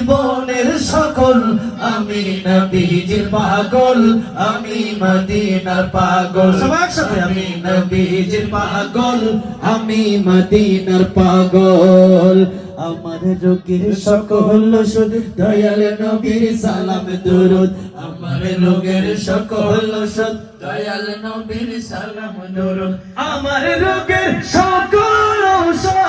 জীবনের সকল, আমি নবীজির পাগল, আমি মদিনার পাগল। আমি নবীজির পাগল, আমি মদিনার পাগল। আমার রোগের সকল ওষুধ, দয়াল নবীর সালাম, দুরুদ। আমার রোগের সকল ওষুধ, দয়াল নবীর সালাম, দুরুদ। আমার রোগের সকল ঔষধ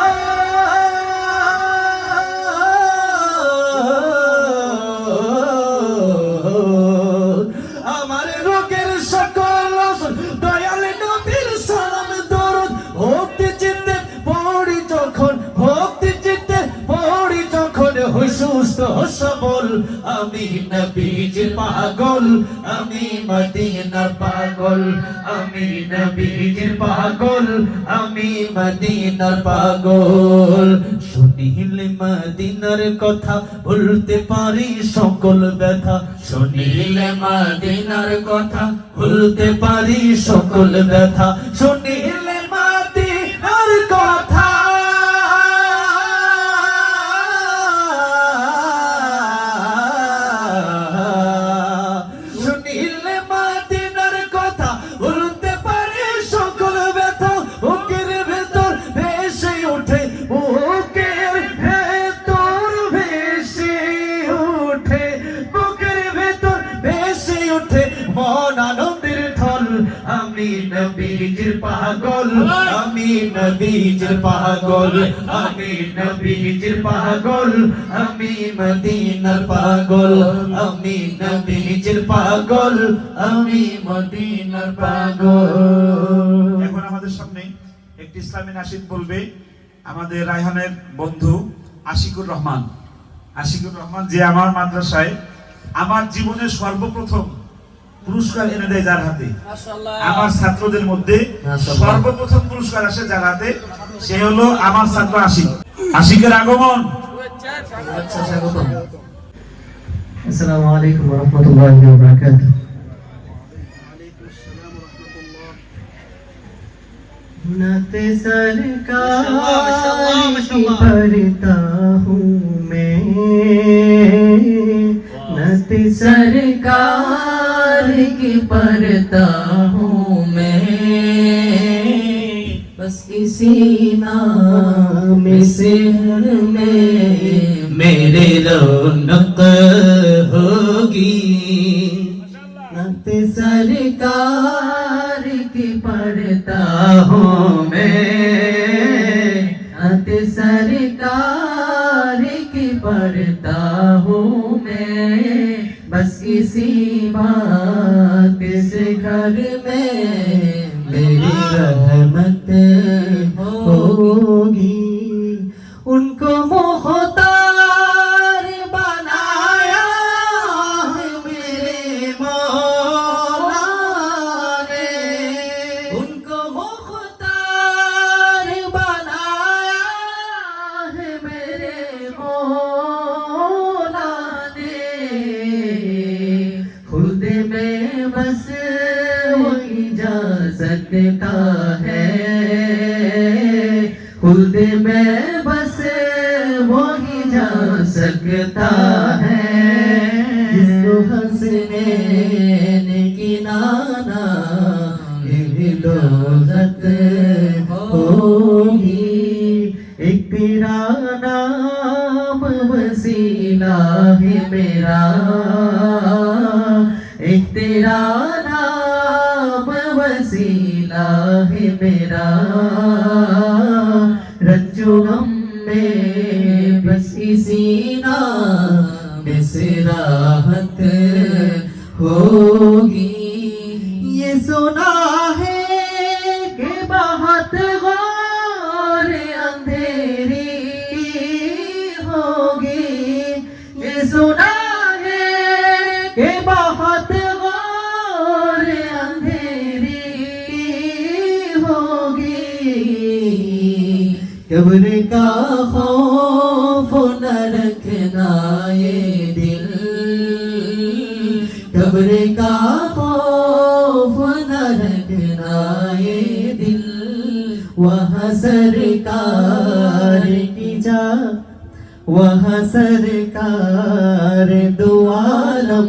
সবল আমি নবীজির পাগল, আমি মদিনার পাগল, আমি নবীজির পাগল, আমি মদিনার পাগল। শুনিলে মদিনার কথা ভুলতে পারি সকল ব্যথা। শুনিলে মদিনার কথা ভুলতে পারি সকল ব্যথা। শুনিলে নবীজির পাগল আমি নবীজির পাগল আমি নবীজির পাগল আমি মদিনার পাগল আমি নবীজির পাগল আমি মদিনার পাগল। এখন আমাদের সামনে একটি ইসলামী নাসিদ বলবে আমাদের রায়হানের বন্ধু আশিকুর রহমান। আশিকুর রহমান যে আমার মাদ্রাসায় আমার জীবনের সর্বপ্রথম পুরস্কার এনে দেয় যার হাতে। আমার ছাত্রদের মধ্যে সর্বপ্রথম পুরস্কার আসে যার হাতে সে হলো আমার ছাত্র আশিক। আশিকের আগমন। আসসালামু আলাইকুম ওয়া রাহমাতুল্লাহি ওয়া বারাকাতুহু सुनते सरकार पढ़ता हूँ मैं नत کر کے پڑھتا ہوں میں۔ بس کسی نام سے میں میرے رونق ہوگی۔ نت سرکار کی پڑھتا ہوں میں۔ نت سرکار کی پڑھتا ہوں میں۔ بس کسی بات से घर में मेरी रहमत होगी उनको मुख्तार बनाया है मेरे मौला ने उनको मुख्तार बनाया है मेरे मौला ने खुद में बस वो سکتا ہے۔ خود میں بس وہی جا سکتا ہے۔ جس کو ہنسنے کی نانا دوزت ہوگی۔ ایک سینہ ہے میرا۔ رنجو غم میں بس سینہ میں سے راحت ہوگی۔ یہ سنا ہے کہ بہت غور اندھیری ہوگی۔ یہ سنا قبر کا خوف نہ رکھنا یہ دل۔ قبر کا خوف نہ رکھنا یہ دل۔ وہاں سرکار کی جا وہاں سرکار دعالم